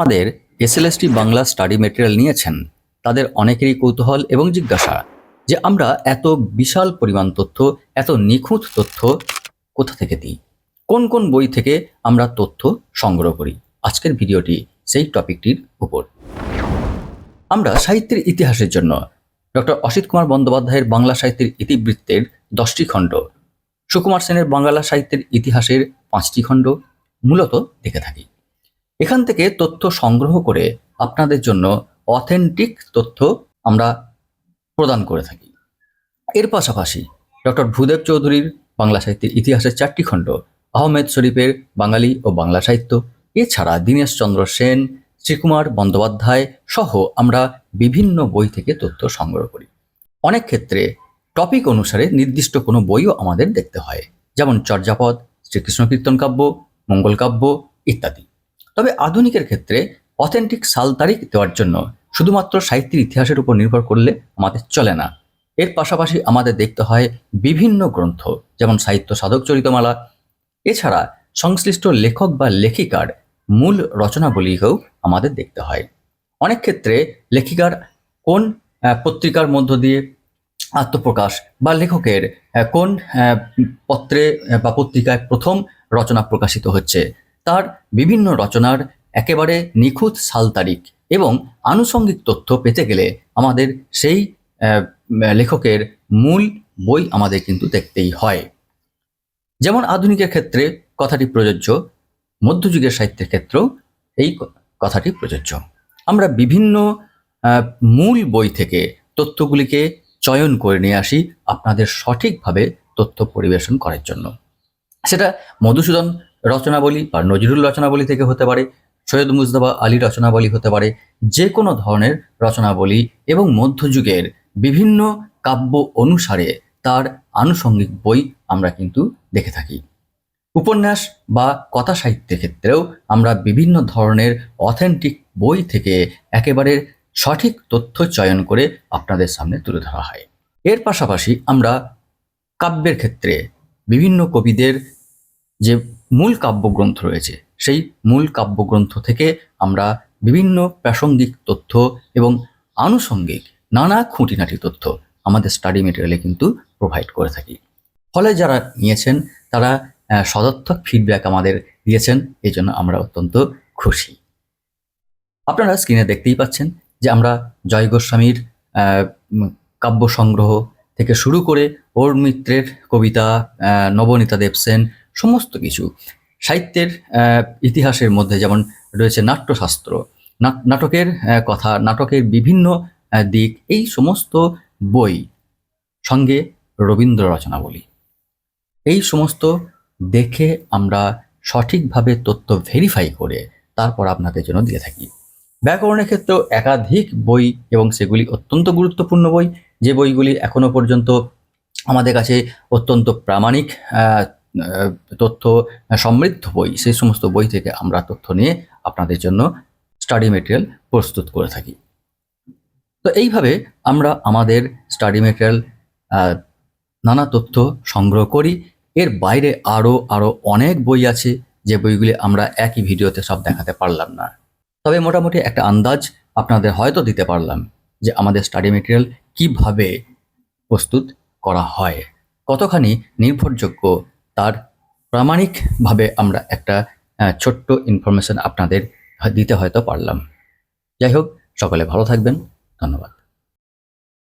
আমাদের SLST Bangla study material নিয়েছেন। তাদের অনেকেরই কৌতূহল এবং জিজ্ঞাসা যে আমরা এত বিশাল পরিমাণ তথ্য, এত নিখুঁত তথ্য কোথা থেকে দিই? কোন কোন বই থেকে আমরা তথ্য সংগ্রহ করি? আজকের ভিডিওটি সেই টপিকটির উপর। আমরা সাহিত্যের ইতিহাসের জন্য ডক্টর অসিত কুমার বন্দ্যোপাধ্যায়ের বাংলা সাহিত্যের ইতিবৃত্তের দশটি খণ্ড, সুকুমার সেনের বাংলা সাহিত্যের ইতিহাসের পাঁচটি খণ্ড মূলত দেখে থাকি। এখান থেকে তথ্য সংগ্রহ করে আপনাদের জন্য অথেন্টিক তথ্য আমরা প্রদান করে থাকি। এর পাশাপাশি ডক্টর ভূদেব চৌধুরীর বাংলা সাহিত্যের ইতিহাসের চারটি খণ্ড, আহমেদ শরীফের বাঙালি ও বাংলা সাহিত্য, এছাড়া দীনেশ চন্দ্র সেন, শ্রীকুমার বন্দ্যোপাধ্যায় সহ আমরা বিভিন্ন বই থেকে তথ্য সংগ্রহ করি। অনেক ক্ষেত্রে টপিক অনুসারে নির্দিষ্ট কোনো বইও আমাদের দেখতে হয়, যেমন চর্যাপদ, শ্রীকৃষ্ণ কীর্তন কাব্য, মঙ্গল কাব্য ইত্যাদি। তবে আধুনিকের ক্ষেত্রে অথেন্টিক সাল তারিখ দেওয়ার জন্য শুধুমাত্র সাহিত্যের ইতিহাসের উপর নির্ভর করলে আমাদের চলে না। এর পাশাপাশি আমাদের দেখতে হয় বিভিন্ন গ্রন্থ, যেমন সাহিত্য সাধক চরিতমালা। এছাড়া সংশ্লিষ্ট লেখক বা লেখিকার মূল রচনাবলীকেও আমাদের দেখতে হয়। অনেক ক্ষেত্রে লেখিকার কোন পত্রিকার মধ্য দিয়ে আত্মপ্রকাশ বা লেখকের কোন পত্রে বা পত্রিকায় প্রথম রচনা প্রকাশিত হচ্ছে তার বিভিন্ন রচনার একেবারে নিখুঁত সাল তারিখ এবং আনুষঙ্গিক তথ্য পেতে গেলে আমাদের সেই লেখকের মূল বই আমাদের কিন্তু দেখতেই হয়। যেমন আধুনিকের ক্ষেত্রে কথাটি প্রযোজ্য, মধ্যযুগের সাহিত্যের ক্ষেত্রেও এই কথাটি প্রযোজ্য। আমরা বিভিন্ন মূল বই থেকে তথ্যগুলিকে চয়ন করে নিয়ে আসি আপনাদের সঠিকভাবে তথ্য পরিবেশন করার জন্য। সেটা মধুসূদন রচনাবলী বা নজরুল রচনাবলী থেকে হতে পারে, সৈয়দ মুজতবা আলী রচনাবলী হতে পারে, যে কোনো ধরনের রচনাবলী এবং মধ্যযুগের বিভিন্ন কাব্য অনুসারে তার আনুষঙ্গিক বই আমরা কিন্তু দেখে থাকি। উপন্যাস বা কথা সাহিত্যের ক্ষেত্রেও আমরা বিভিন্ন ধরনের অথেন্টিক বই থেকে একেবারে সঠিক তথ্য চয়ন করে আপনাদের সামনে তুলে ধরা হয়। এর পাশাপাশি আমরা কাব্যের ক্ষেত্রে বিভিন্ন কবিদের যে মূল কাব্যগ্রন্থ রয়েছে। সেই মূল কাব্যগ্রন্থ থেকে আমরা বিভিন্ন প্রাসঙ্গিক তথ্য এবং আনুষঙ্গিক নানা খুঁটিনাটি তথ্য আমাদের স্টাডি মেটেরিয়ালে কিন্তু প্রোভাইড করে থাকি। ফলে যারা নিয়েছেন, তারা সদর্থক ফিডব্যাক আমাদের দিয়েছেন, এই জন্য আমরা অত্যন্ত খুশি। আপনারা স্ক্রিনে দেখতেই পাচ্ছেন যে আমরা জয় গোস্বামীর কাব্য সংগ্রহ থেকে শুরু করে ওর মিত্রের কবিতা নবনীতা দেবসেন সমস্ত কিছু। সাহিত্যের ইতিহাসের মধ্যে যেমন রয়েছে নাট্যশাস্ত্র, নাট- নাটকের কথা, নাটকের বিভিন্ন দিক, এই সমস্ত বই সঙ্গে রবীন্দ্র রচনাবলী। এই সমস্ত দেখে আমরা সঠিকভাবে তথ্য ভেরিফাই করে তারপর আপনাদের জন্য দিয়ে থাকি। ব্যাকরণের ক্ষেত্রেও একাধিক বই এবং সেগুলি অত্যন্ত গুরুত্বপূর্ণ বই। যে বইগুলি এখনও পর্যন্ত আমাদের কাছে অত্যন্ত প্রামাণিক তথ্য সমৃদ্ধ বই, সেই সমস্ত বই থেকে আমরা তথ্য নিয়ে আপনাদের জন্য স্টাডি মেটেরিয়াল প্রস্তুত করে থাকি। তো এইভাবে আমরা আমাদের স্টাডি মেটেরিয়াল নানা তথ্য সংগ্রহ করি। এর বাইরে আরও আরও অনেক বই আছে, যে বইগুলি আমরা একই ভিডিওতে সব দেখাতে পারলাম না। তবে মোটামুটি একটা আন্দাজ আপনাদের হয়তো দিতে পারলাম যে আমাদের স্টাডি মেটেরিয়াল কীভাবে প্রস্তুত করা হয়। কতখানি নির্ভরযোগ্য তার প্রামাণিকভাবে আমরা একটা ছোট্ট ইনফরমেশন আপনাদের দিতে হয়তো পারলাম। যাই হোক, সকলে ভালো থাকবেন। ধন্যবাদ।